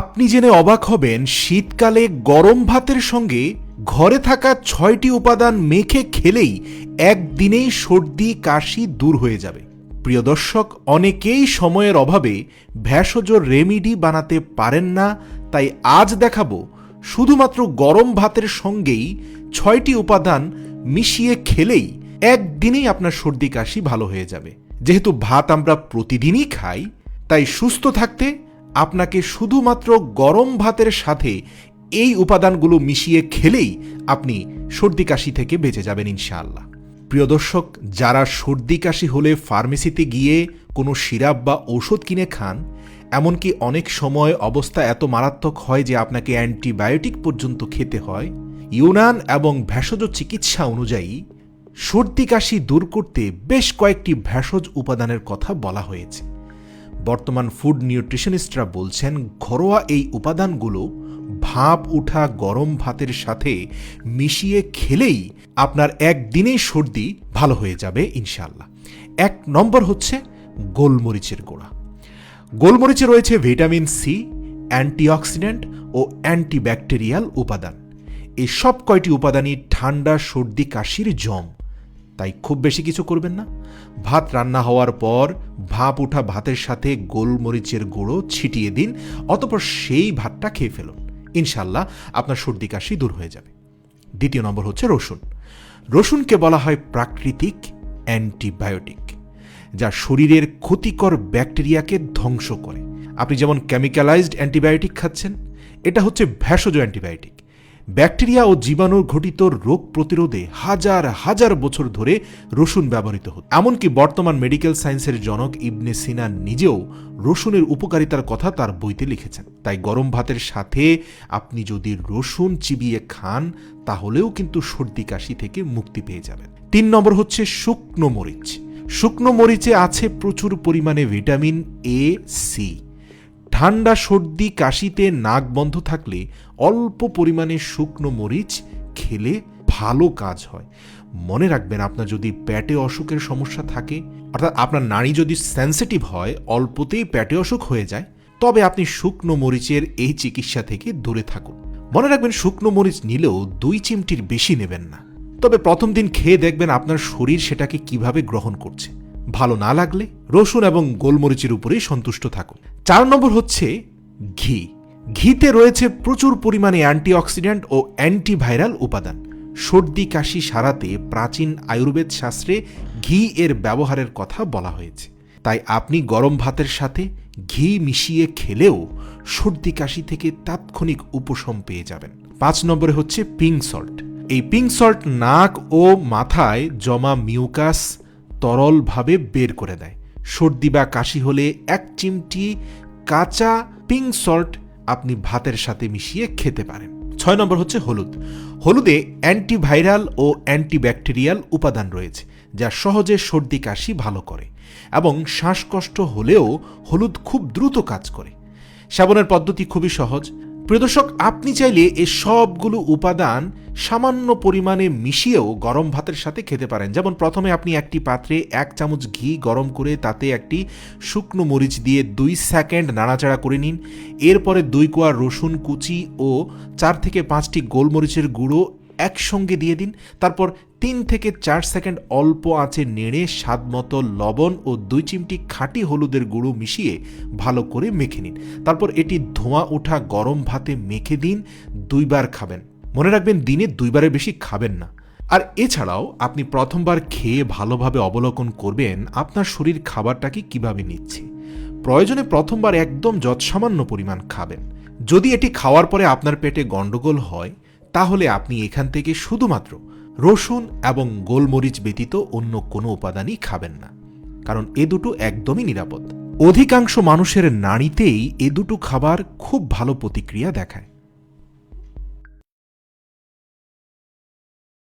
আপনি জেনে অবাক হবেন, শীতকালে গরম ভাতের সঙ্গে ঘরে থাকা ছয়টি উপাদান মেখে খেলেই একদিনেই সর্দি, কাশি দূর হয়ে যাবে। প্রিয় দর্শক, অনেকেই সময়ের অভাবে ভেষজ রেমিডি বানাতে পারেন না, তাই আজ দেখাবো শুধুমাত্র গরম ভাতের সঙ্গেই ছয়টি উপাদান মিশিয়ে খেলেই একদিনেই আপনার সর্দি, কাশি ভালো হয়ে যাবে। যেহেতু ভাত আমরা প্রতিদিনই খাই, তাই সুস্থ থাকতে আপনাকে শুধুমাত্র গরম ভাতের সাথে এই উপাদানগুলো মিশিয়ে খেলেই আপনি সর্দি কাশি থেকে বেঁচে যাবেন ইনশাআল্লাহ। প্রিয় দর্শক, যারা সর্দি কাশি হলে ফার্মেসিতে গিয়ে কোনো সিরাপ বা ঔষধ কিনে খান, এমনকি অনেক সময় অবস্থা এত মারাত্মক হয় যে আপনাকে অ্যান্টিবায়োটিক পর্যন্ত খেতে হয়, ইউনান এবং ভেষজ চিকিৎসা অনুযায়ী সর্দি কাশি দূর করতে বেশ কয়েকটি ভেষজ উপাদানের কথা বলা হয়েছে। বর্তমান ফুড নিউট্রিশনিস্টরা বলছেন, ঘরোয়া এই উপাদানগুলো ভাপ, উঠা, গরম ভাতের সাথে মিশিয়ে খেলেই আপনার একদিনেই সর্দি ভালো হয়ে যাবে ইনশাল্লাহ এক নম্বর হচ্ছে গোলমরিচের গোড়া। গোলমরিচে রয়েছে ভিটামিন সি, অ্যান্টিঅক্সিডেন্ট ও অ্যান্টিব্যাকটেরিয়াল উপাদান। এই সব কয়টি উপাদানই ঠান্ডা, সর্দি, কাশির জম তাই খুব বেশি কিছু করবেন না। ভাত রান্না হওয়ার পর ভাপ উঠা ভাতের সাথে গোলমরিচের গুঁড়ো ছিটিয়ে দিন, অতপর সেই ভাতটা খেয়ে ফেলুন। ইনশাল্লাহ আপনার সর্দি কাশি দূর হয়ে যাবে। দ্বিতীয় নম্বর হচ্ছে রসুন। রসুনকে বলা হয় প্রাকৃতিক অ্যান্টিবায়োটিক, যা শরীরের ক্ষতিকর ব্যাকটেরিয়াকে ধ্বংস করে। আপনি যেমন কেমিক্যালাইজড অ্যান্টিবায়োটিক খাচ্ছেন, এটা হচ্ছে ভেষজ অ্যান্টিবায়োটিক। ব্যাকটেরিয়া ও জীবাণু ঘটিত রোগ প্রতিরোধে হাজার হাজার বছর ধরে রসুন ব্যবহৃত হতো। এমনকি বর্তমান মেডিকেল সায়েন্সের জনক ইবনে সিনা নিজেও রসুনের উপকারিতার কথা তার বইতে লিখেছেন। তাই গরম ভাতের সাথে আপনি যদি রসুন চিবিয়ে খান, তাহলেও কিন্তু সর্দি কাশি থেকে মুক্তি পেয়ে যাবেন। তিন নম্বর হচ্ছে শুকনো মরিচ। শুকনো মরিচে আছে প্রচুর পরিমাণে ভিটামিন এ সি ঠান্ডা, সর্দি, কাশিতে নাক বন্ধ থাকলে অল্প পরিমাণে শুকনো মরিচ খেলে ভালো কাজ হয়। মনে রাখবেন, আপনার যদি প্যাটে অসুখের সমস্যা থাকে, অর্থাৎ আপনার নাড়ি যদি সেন্সিটিভ হয়, অল্পতেই প্যাটে অসুখ হয়ে যায়, তবে আপনি শুকনো মরিচের এই চিকিৎসা থেকে দূরে থাকুন। মনে রাখবেন, শুকনো মরিচ নিলেও দুই চিমটির বেশি নেবেন না। তবে প্রথম দিন খেয়ে দেখবেন আপনার শরীর সেটাকে কীভাবে গ্রহণ করছে। ভালো না লাগলে রসুন এবং গোলমরিচের উপরেই সন্তুষ্ট থাকুন। চার নম্বর হচ্ছে ঘি। ঘিতে রয়েছে প্রচুর পরিমাণে অ্যান্টিঅক্সিডেন্ট ও অ্যান্টিভাইরাল উপাদান। সর্দি, কাশি সারাতে প্রাচীন আয়ুর্বেদ শাস্ত্রে ঘি এর ব্যবহারের কথা বলা হয়েছে। তাই আপনি গরম ভাতের সাথে ঘি মিশিয়ে খেলেও সর্দি, কাশি থেকে তাৎক্ষণিক উপশম পেয়ে যাবেন। পাঁচ নম্বরে হচ্ছে পিঙ্ক সল্ট এই পিঙ্ক সল্ট নাক ও মাথায় জমা মিউকাস তরলভাবে বের করে দেয়। সর্দি বা কাশি হলে এক চিমটি কাঁচা পিঙ্ক সল্ট আপনি ভাতের সাথে মিশিয়ে খেতে পারেন। ছয় নম্বর হচ্ছে হলুদ। হলুদে অ্যান্টিভাইরাল ও অ্যান্টিব্যাকটেরিয়াল উপাদান রয়েছে, যা সহজে সর্দি কাশি ভালো করে এবং শ্বাসকষ্ট হলেও হলুদ খুব দ্রুত কাজ করে। সেবনের পদ্ধতি খুবই সহজ। প্রিয়দর্শক আপনি চাইলে এ সবগুলো উপাদান সামান্য পরিমাণে মিশিয়েও গরম ভাতের সাথে খেতে পারেন। যেমন প্রথমে আপনি একটি পাত্রে এক চামচ ঘি গরম করে তাতে একটি শুকনো মরিচ দিয়ে দুই সেকেন্ড নাড়াচাড়া করে নিন। এরপরে দুই কোয়া রসুন কুচি ও চার থেকে পাঁচটি গোলমরিচের গুঁড়ো একসঙ্গে দিয়ে দিন। তারপর তিন থেকে চার সেকেন্ড অল্প আঁচে নেড়ে স্বাদ মতো লবণ ও দুই চিমটি খাঁটি হলুদের গুঁড়ো মিশিয়ে ভালো করে মেখে নিন। তারপর এটি ধোঁয়া ওঠা গরম ভাতে মেখে দিন, দুইবার খাবেন। মনে রাখবেন, দিনে দুইবারের বেশি খাবেন না। আর এছাড়াও আপনি প্রথমবার খেয়ে ভালোভাবে অবলোকন করবেন, আপনার শরীর খাবারটাকে কীভাবে নিচ্ছে? প্রয়োজনে প্রথমবার একদম যৎসামান্য পরিমাণ খাবেন। যদি এটি খাওয়ার পরে আপনার পেটে গন্ডগোল হয় তাহলে আপনি এখান থেকে শুধুমাত্র রসুন এবং গোলমরিচ ব্যতীত অন্য কোনো উপাদানই খাবেন না, কারণ এ দুটো একদমই নিরাপদ। অধিকাংশ মানুষের নাড়িতেই এ দুটো খাবার খুব ভালো প্রতিক্রিয়া দেখায়।